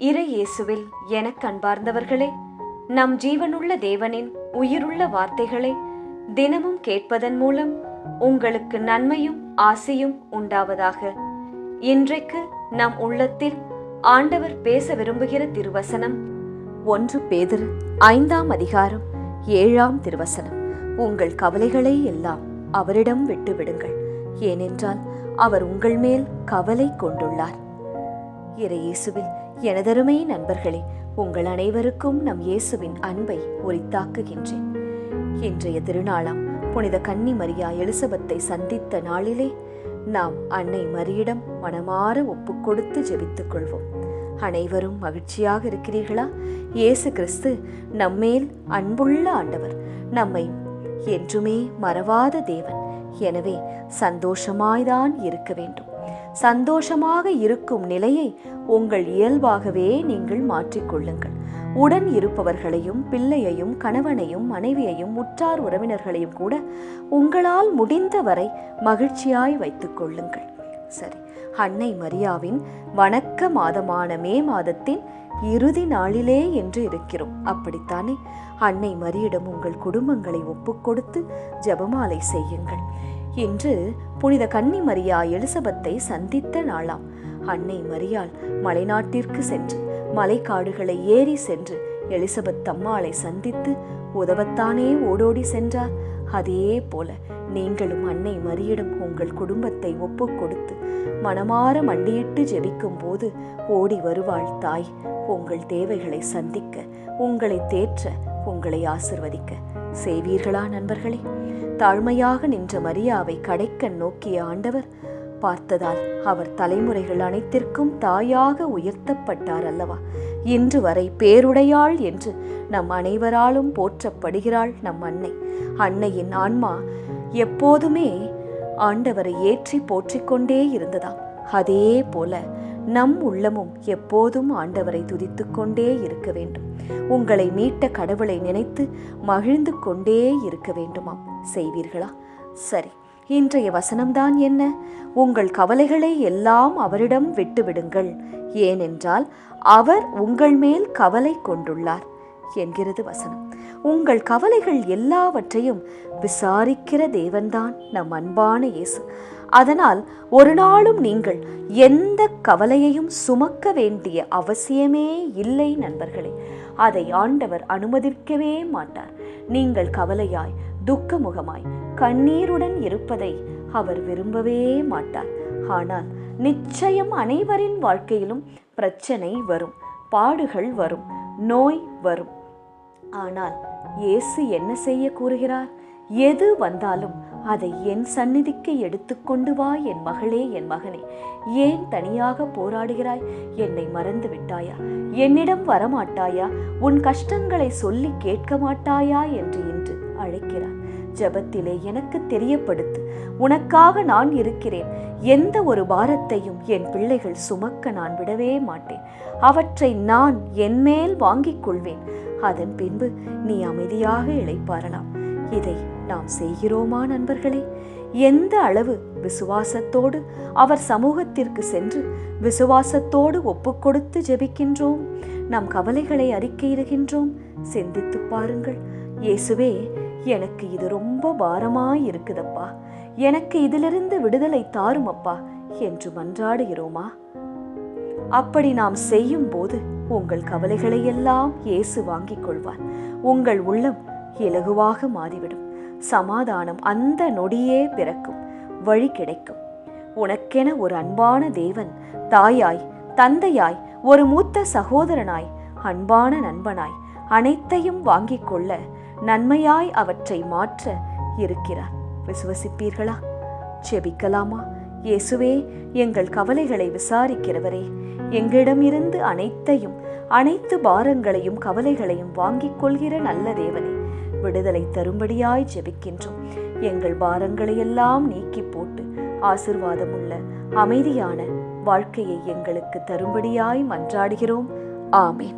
இறை இயேசுவில் எனக் அன்பார்ந்தவர்களே நம் ஜீவனுள்ள தேவனின் உயிருள்ள வார்த்தைகளை தினமும் கேட்பதன் மூலம் உங்களுக்கு நன்மையும் ஆசையும் உண்டாவதாக. இன்றைக்கு நம் உள்ளத்தில் ஆண்டவர் பேச விரும்புகிற திருவசனம் ஒன்று பேதிரு ஐந்தாம் அதிகாரம் ஏழாம் திருவசனம். உங்கள் கவலைகளை எல்லாம் அவரிடம் விட்டுவிடுங்கள். ஏனென்றால் அவர் உங்கள் மேல் கவலை கொண்டுள்ளார். இறையேசுவில் எனதருமை நண்பர்களே உங்கள் அனைவருக்கும் நம் இயேசுவின் அன்பை உரித்தாக்குகின்றேன். இன்றைய திருநாளாம் புனித கன்னி மரியா எலிசபத்தை சந்தித்த நாளிலே நாம் அன்னை மரியிடம் மனமாற ஒப்பு கொடுத்து ஜெபித்துக் கொள்வோம். அனைவரும் மகிழ்ச்சியாக இருக்கிறீர்களா? இயேசு கிறிஸ்து நம்மேல் அன்புள்ள ஆண்டவர் நம்மை என்றுமே மறவாத தேவன். எனவே சந்தோஷமாய்தான் இருக்க வேண்டும். சந்தோஷமாக இருக்கும் நிலையை உங்கள் இயல்பாகவே நீங்கள் மாற்றிக்கொள்ளுங்கள். உடன் இருப்பவர்களையும் பிள்ளையையும் கணவனையும் மனைவியையும் உற்றார் உறவினர்களையும் கூட உங்களால் முடிந்தவரை மகிழ்ச்சியாய் வைத்துக் கொள்ளுங்கள். சரி அன்னை மரியாவின் வணக்க மாதமான மே மாதத்தின் இறுதி நாளிலே என்று இருக்கிறோம். அப்படித்தானே? அன்னை மரியிடம் உங்கள் குடும்பங்களை ஒப்புக்கொடுத்து ஜெபமாலை செய்யுங்கள். என்று புனித கன்னி மரியா எலிசபெத்தை சந்தித்த நாளாம். அன்னை மரியாள் மலைநாட்டிற்கு சென்று மலைக்காடுகளை ஏறி சென்று எலிசபெத் அம்மாளை சந்தித்து உதவத்தானே ஓடோடி சென்றார். அதே போல நீங்களும் அன்னை மரியிடம் உங்கள் குடும்பத்தை ஒப்புக் கொடுத்து மனமாற மண்டியிட்டு ஜெபிக்கும் போது ஓடி வருவாள் தாய். உங்கள் தேவைகளை சந்திக்க உங்களை தேற்ற உங்களை ஆசிர்வதிக்க. செய்வீர்களா நண்பர்களே? தாழ்மையாக நின்ற மரியாவை கடைக்கண் நோக்கிய ஆண்டவர் பார்த்ததால் அவர் தலைமுறைகள் அனைத்திற்கும் தாயாக உயர்த்தப்பட்டார் அல்லவா? இன்று வரை பேருடையாள் என்று நம் அனைவராலும் போற்றப்படுகிறாள் நம் அன்னை. அன்னையின் ஆன்மா எப்போதுமே ஆண்டவரை ஏற்றி போற்றிக்கொண்டே இருந்ததாம். அதே போல நம் உள்ளமும் எப்போதும் ஆண்டவரை துதித்து கொண்டே இருக்க வேண்டும். உங்களை மீட்ட கடவுளை நினைத்து மகிழ்ந்து கொண்டே இருக்க வேண்டுமாம். செய்வீர்களா? சரி. இன்றைய வசனம்தான் என்ன? உங்கள் கவலைகளை எல்லாம் அவரிடம் விட்டுவிடுங்கள். ஏனென்றால் அவர் உங்கள் மேல் கவலை கொண்டுள்ளார். என்கிறது வசனம். உங்கள் கவலைகள் எல்லாவற்றையும் விசாரிக்கிற தேவன்தான் நம் அன்பான இயேசு. அதனால் ஒரு நாளும் நீங்கள் எந்த கவலையையும் சுமக்க வேண்டிய அவசியமே இல்லை நண்பர்களே. அதை ஆண்டவர் அனுமதிக்கவே மாட்டார். நீங்கள் கவலையாய் துக்கமுகமாய் கண்ணீருடன் இருப்பதை அவர் விரும்பவே மாட்டார். ஆனால் நிச்சயம் அனைவரின் வாழ்க்கையிலும் பிரச்சனை வரும் பாடுகள் வரும் நோய் வரும். ஆனால் இயேசு என்ன செய்ய கூறுகிறார்? எது வந்தாலும் அதை என் சந்நிதிக்கு எடுத்துக்கொண்டு வா என் மகளே என் மகனே. ஏன் தனியாக போராடுகிறாய்? என்னை மறந்து விட்டாயா? என்னிடம் வரமாட்டாயா? உன் கஷ்டங்களை சொல்லி கேட்க மாட்டாயா? என்று இன்று அழைக்கிறார். ஜபத்திலே எனக்கு தெரியப்படுத்து உனக்காக நான் இருக்கிறேன். எந்த ஒரு பாரத்தையும் என் பிள்ளைகள் சுமக்க நான் விடவே மாட்டேன். அவற்றை நான் என்மேல் வாங்கிக் கொள்வேன். அதன் பின்பு நீ அமைதியாக இழைப்பாரலாம் இதை நாம் செய்கிறோமா நண்பர்களே? எந்த அளவு விசுவாசத்தோடு அவர் சமூகத்திற்கு சென்று விசுவாசத்தோடு ஒப்புக்கொடுத்து ஜெபிக்கின்றோம்? நம் கவலைகளை அறிக்கையிடுகின்றோம் சிந்தித்து பாருங்கள். இயேசுவே எனக்கு இது ரொம்ப பாரமாய் இருக்குதப்பா. எனக்கு இதிலிருந்து விடுதலை தாருமப்பா என்று மன்றாடுகிறோமா? அப்படி நாம் செய்யும் போது உங்கள் கவலைகளை எல்லாம் இயேசு வாங்கிக் கொள்வார். உங்கள் உள்ளம் இலகுவாக மாறிவிடும். சமாதானம் அந்த நொடியே பிறக்கும். வழி கிடைக்கும். உனக்கென ஒரு அன்பான தேவன் தாயாய் தந்தையாய் ஒரு மூத்த சகோதரனாய் அன்பான நண்பனாய் அனைத்தையும் வாங்கிக் கொள்ள நன்மையாய் அவற்றை மாற்ற இருக்கிறார். விசுவசிப்பீர்களா? செபிக்கலாமா? இயேசுவே எங்கள் கவலைகளை விசாரிக்கிறவரே எங்களிடமிருந்து அனைத்தையும் அனைத்து பாரங்களையும் கவலைகளையும் வாங்கிக் கொள்கிற நல்ல தேவனே விடுதலை தரும்படியாய் ஜெபிக்கின்றோம். எங்கள் பாரங்களையெல்லாம் நீக்கி போட்டு ஆசிர்வாதமுள்ள அமைதியான வாழ்க்கையை எங்களுக்கு தரும்படியாய் மன்றாடுகிறோம். ஆமேன்.